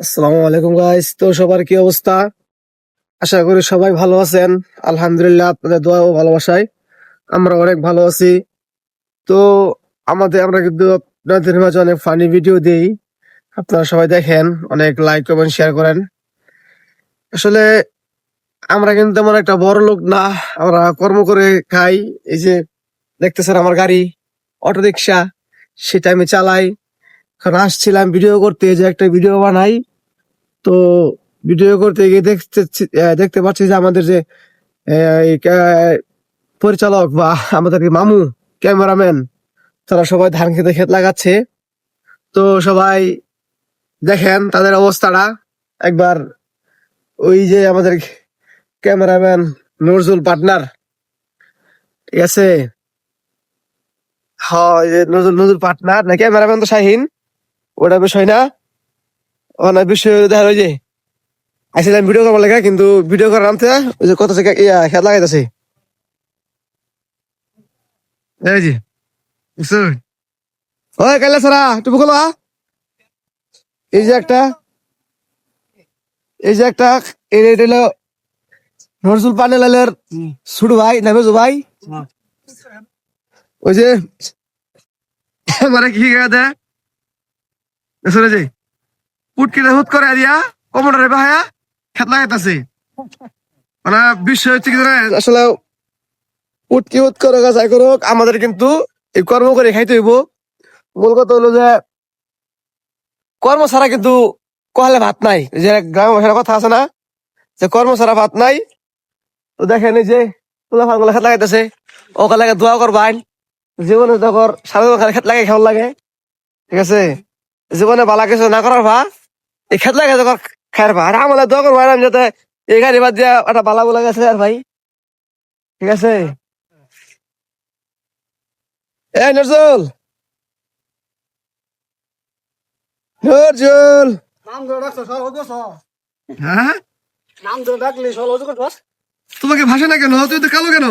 আসসালামু আলাইকুম গাইস তো সবার কি অবস্থা? আশা করি সবাই ভালো আছেন। আলহামদুলিল্লাহ, আপনাদের দোয়া ও ভালোবাসায় আমরা অনেক ভালো আছি। তো আমাদের, আমরা কিন্তু আপনাদের মাঝে অনেক ফানি ভিডিও দিই। আপনারা সবাই দেখেন, অনেক লাইক কমেন্ট শেয়ার করেন। আসলে আমরা কিন্তু তেমন একটা বড় লোক না। আমরা কর্ম করে খাই। এই যে দেখতেছেন আমার গাড়ি অটো রিক্সা সেটা আমি চালাই। কারণ আসছিলাম ভিডিও করতে, যে একটা ভিডিও বানাই। তো ভিডিও করতে গিয়ে দেখতে দেখতে পাচ্ছি যে আমাদের যে পরিচালক বা আমাদের মামু, ক্যামেরাম্যান, তারা সবাই ধান খেতে ক্ষেত লাগাচ্ছে। তো সবাই দেখেন তাদের অবস্থাটা। একবার ওই যে আমাদের ক্যামেরাম্যান নজরুল পার্টনার ঠিক আছে হ্যাঁ নজরুল পার্টনার না, ক্যামেরাম্যান তো শাহিন, ওটা বিষয় না। অনেক বিষয় দেখা ওই যে আসছিলাম ভিডিও করবার লেগে, কিন্তু ভিডিও করার নামতে ওই যে কত থেকে ইয়া খেলা লাগাইতেছে। ওই সারা, তুমি এই যে একটা, এই যে একটা, এই হলো নজরুল পানেলালের ভাই নামেজু ভাই। ওই যে মানে কি গাদা শুনে যে? পুটকিটা হুট করে দিয়া কমোডারে বাহায়া খেত লাগাইতাছে মানে হচ্ছে আসলে উটকি যাই করুক, আমাদের কিন্তু এই কর্ম করে খাইতে হইব। মূল কথা হলো যে, কর্ম ছাড়া কিন্তু কহলে ভাত নাই। যে গ্রাম ভাষার কথা আছে না, যে কর্ম ছাড়া ভাত নাই। তো দেখেন যে তোলা ফানগুলো খেত লাগাইতেছে লাগে দোয়া করবাইন জীবনে দেখর সারা খেত লাগাই খাওয়ার লাগে, ঠিক আছে? জীবনে বালা কিছু না করার ভা এই খেত লাগে দেখর খায়ের ভা আর আমলে দোয়া করব আমি যাতে এই গাড়ি বাদ দিয়া একটা বালা বলা গেছে আর ভাই। ঠিক আছে? এই নজরুল! নজরুল! নাম ধরে ডাকছো সব হতো হ্যাঁ? নাম ধরে ডাকলি হতো তোমাকে ভাষা না কেন? তুই তো কালো কেন?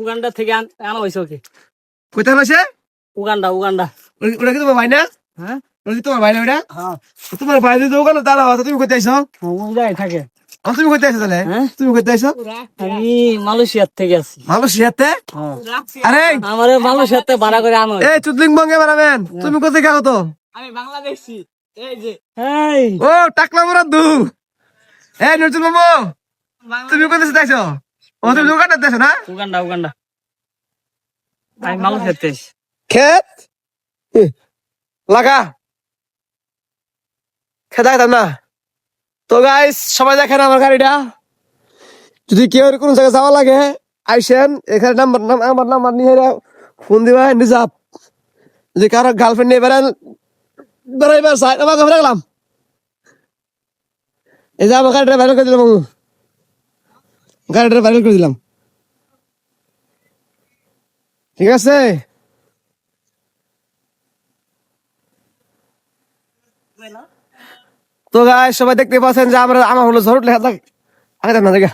উগান্ডা থেকে আন- আনা হয়েছে ওকে। কোথায় হয়েছে উগান্ডা উগান্ডা। ওটা কি তোমার ভাই না? হ্যাঁ? তোমার ভাই না ওটা হ্যাঁ। তোমার ভাই যদি ওখানে দাঁড়া তুমি কোথায় আইছো? উগান্ডায় থাকে। তুমি কোথায় আইছো তাহলে? হ্যাঁ? তুমি কোথায় আইছো? আমি মালয়েশিয়ার থেকে আছি। মালয়েশিয়াতে? হ্যাঁ। আরে আমার মালয়েশিয়ার থেকে ভাড়া করে আনা। এই চুদলিং বঙ্গে বানাবেন তুমি কোথায় গাও তো? আমি বাংলাদেশি। এই যে। এই। ও টাকলা মরা দু। এই নজরুল মামু তুমি কোথায় আইছো ও তুমি ওখানে আইছো না? Uganda Uganda. আমি। ক্ষেত এ, লাগা। খেদা খেতাম না। তো গাইস সবাই দেখেন আমার গাড়িটা। যদি কেউ কোনো জায়গায় যাওয়া লাগে, আইসেন, এখানে নাম্বার নাম আমার নাম্বার নিয়ে ফোন দিবা, নিজাব। যদি কারও গার্লফ্রেন্ড নিয়ে বেড়ান বেড়াইবার আমার ঘরে গেলাম এই যে আমার গাড়িটা ভাইরাল করে দিলাম গাড়িটা ভাইরাল করে দিলাম। ঠিক আছে? তো গায়ে সবাই দেখতে পাচ্ছেন যে আমরা আমার হলো ঝড় লেখা থাকে আগে না, দেখা।